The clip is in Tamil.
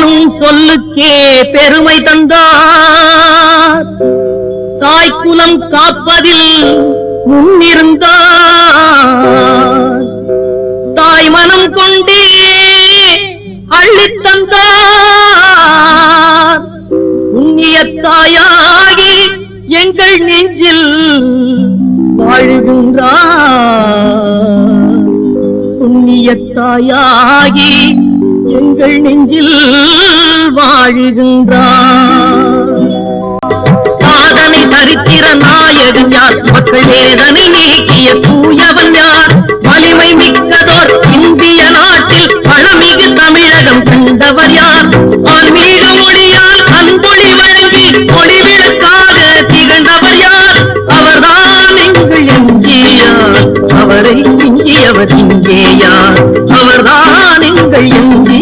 சொல்லும் சொல்லுக்கே பெருமை தந்தார். தாய்க்குலம் காப்பதில் முன்னிருந்தார். தாய் மனம் கொண்டே அள்ளித் தந்தார். புண்ணிய தாயாகி எங்கள் நெஞ்சில் வாழ்கின்றார். புண்ணிய தாயாகி எங்கள் நெஞ்சில் வாழுகின்றார் சாதனை சரித்திர நாயகன் யார்? மக்கள் வேதனை நீக்கிய தூயவன் யார்? வலிமை மிக்கதோர் இந்திய நாட்டில் பழமிகு தமிழகம் கண்டவர் யார்? ஆன்மீக மொழியால் அன்பொழி வழங்கி ஒளிவிளக்காக திகழ்ந்தவர் யார்? அவர்தான் எங்கள் எங்கேயார் அவரை இங்கியவர் இங்கேயா அவர்தான் எங்கள் எங்கே